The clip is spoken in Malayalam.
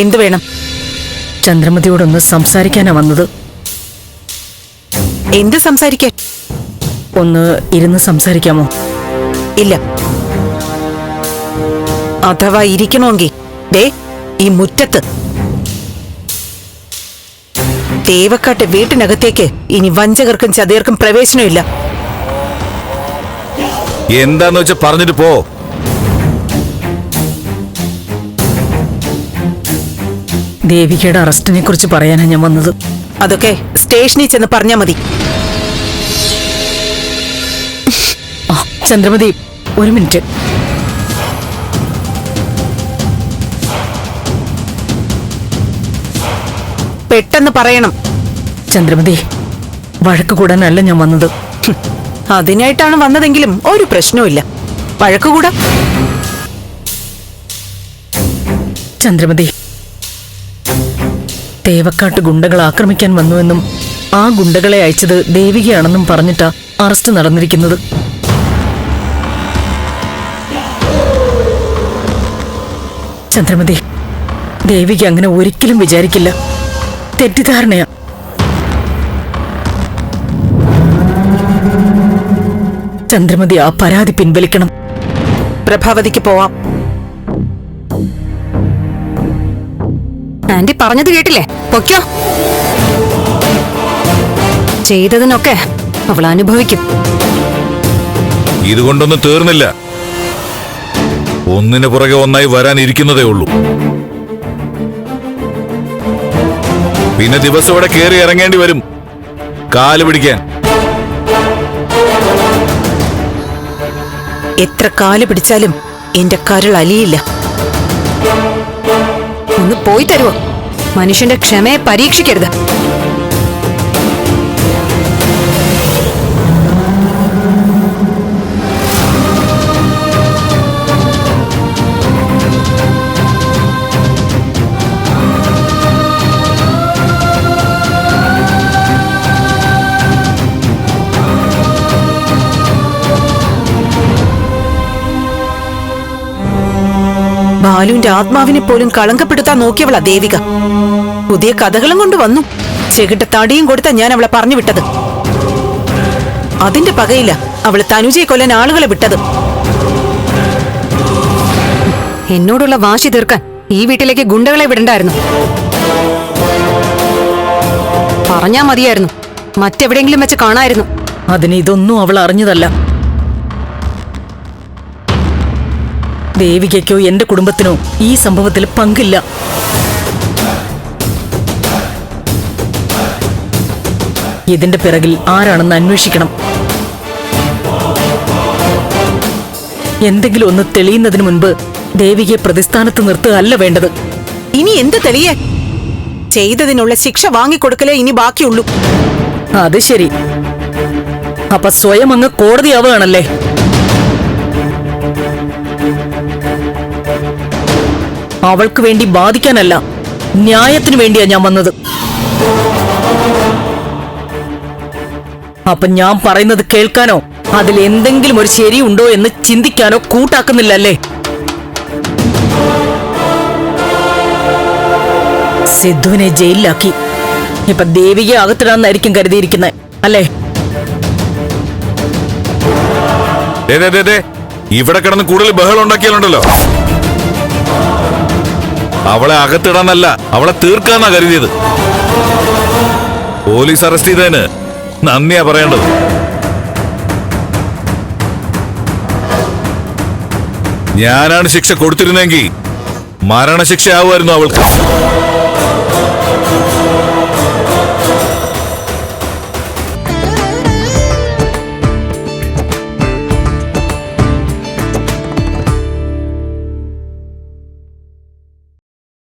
എന്തു വേണം? ചന്ദ്രമതിയോടൊന്ന് സംസാരിക്കാനാ വന്നത്. എന്ത് സംസാരിക്കാൻ? ഒന്ന് ഇരുന്ന് സംസാരിക്കാമോ? ഇല്ല. അഥവാ ഇരിക്കണമെങ്കിൽ ദേ ഈ മുറ്റത്ത്. തേവക്കാട്ട് വീട്ടിനകത്തേക്ക് ഇനി വഞ്ചകർക്കും ചതിയർക്കും പ്രവേശനമില്ല. എന്താന്ന് വെച്ചാ പറഞ്ഞിട്ട് പോ. ദേവികയുടെ അറസ്റ്റിനെ കുറിച്ച് പറയാനാണ് ഞാൻ വന്നത്. അതൊക്കെ സ്റ്റേഷനിൽ ചെന്ന് പറഞ്ഞാ മതി. ചന്ദ്രമതി ഒരു മിനിറ്റ്. പെട്ടെന്ന് പറയണം. ചന്ദ്രമതി വഴക്ക് കൂടാനല്ല ഞാൻ വന്നത്. അതിനായിട്ടാണ് വന്നതെങ്കിലും ഒരു പ്രശ്നവുമില്ല വഴക്കുകൂടാ ചന്ദ്രമതി തേവക്കാട്ട് ഗുണ്ടകൾ ആക്രമിക്കാൻ വന്നുവെന്നും ആ ഗുണ്ടകളെ അയച്ചത് ദേവികയാണെന്നും പറഞ്ഞിട്ടാ അറസ്റ്റ് നടന്നിരിക്കുന്നത്. ചന്ദ്രമതി ദേവിക അങ്ങനെ ഒരിക്കലും വിചാരിക്കില്ല. തെറ്റിദ്ധാരണയാ. ചന്ദ്രമതി ആ പരാതി പിൻവലിക്കണം. പ്രഭാവതിക്ക് പോവാം. ആന്റി പറഞ്ഞത് കേട്ടില്ലേ? പൊക്കോ ചെയ്തതിനൊക്കെ അവൾ അനുഭവിക്കും. ഇതുകൊണ്ടൊന്നും തീർന്നില്ല. ഒന്നിനു പുറകെ ഒന്നായി വരാനിരിക്കുന്നതേ ഉള്ളൂ. പിന്നെ ദിവസം ഇവിടെ കയറി ഇറങ്ങേണ്ടി വരും. കാൽ പിടിക്കാൻ. എത്ര കാൽ പിടിച്ചാലും എന്റെ കരൾ അലിയില്ല. ഒന്ന് പോയി തരുവോ? മനുഷ്യന്റെ ക്ഷമയെ പരീക്ഷിക്കരുത്. ബാലുവിന്റെ ആത്മാവിനെ പോലും കളങ്കപ്പെടുത്താൻ നോക്കിയവളാ ദേവിക. പുതിയ കഥകളും കൊണ്ട് വന്നു. ചെകിട്ട തടിയും കൊടുത്താ ഞാൻ അവളെ പറഞ്ഞു വിട്ടത്. അതിന്റെ പകയില്ല അവൾ തനുജയെ കൊല്ലാൻ ആളുകളെ വിട്ടത്. എന്നോടുള്ള വാശി തീർക്കാൻ ഈ വീട്ടിലേക്ക് ഗുണ്ടകളെ വിടണ്ടായിരുന്നു. പറഞ്ഞാ മതിയായിരുന്നു. മറ്റെവിടെയെങ്കിലും വെച്ച് കാണായിരുന്നു. അതിന് ഇതൊന്നും അവൾ അറിഞ്ഞതല്ല. ദേവികയ്ക്കോ എന്റെ കുടുംബത്തിനോ ഈ സംഭവത്തിൽ പങ്കില്ല. ഇതിന്റെ പിറകിൽ ആരാണെന്ന് അന്വേഷിക്കണം. എന്തെങ്കിലും ഒന്ന് തെളിയുന്നതിന് മുൻപ് ദേവികയെ പ്രതിസ്ഥാനത്ത് നിർത്തുക അല്ല വേണ്ടത്. ഇനി എന്ത് തെളിയേ? ചെയ്തതിനുള്ള ശിക്ഷ വാങ്ങിക്കൊടുക്കലേ ഇനി ബാക്കിയുള്ളൂ. അത് ശരി. അപ്പൊ സ്വയം അങ്ങ് കോടതിയാവുകയാണല്ലേ? അവൾക്ക് വേണ്ടി ബാധിക്കാനല്ല. ന്യായത്തിനു വേണ്ടിയാ ഞാൻ വന്നത്. അപ്പൊ ഞാൻ പറയുന്നത് കേൾക്കാനോ? അതിൽ എന്തെങ്കിലും ഒരു ശരിയുണ്ടോ എന്ന് ചിന്തിക്കാനോ കൂട്ടാക്കുന്നില്ലല്ലേ? സിദ്ധുവിനെ ജയിലിലാക്കി. ഇപ്പൊ ദേവികയെ അകത്തിടാന്നായിരിക്കും കരുതിയിരിക്കുന്നത് അല്ലേ? ഇവിടെ കിടന്ന് കൂടുതൽ ബഹളം ഉണ്ടാക്കിയാലുണ്ടല്ലോ. അവളെ അകത്തിടാനല്ല അവളെ തീർക്കാന്നാ കരുതിയത്. പോലീസ് അറസ്റ്റ് ചെയ്തതിന് നന്ദിയാ പറയേണ്ടത്. ഞാനാണ് ശിക്ഷ കൊടുത്തിരുന്നെങ്കിൽ മരണശിക്ഷ ആവുമായിരുന്നു അവൾക്ക്.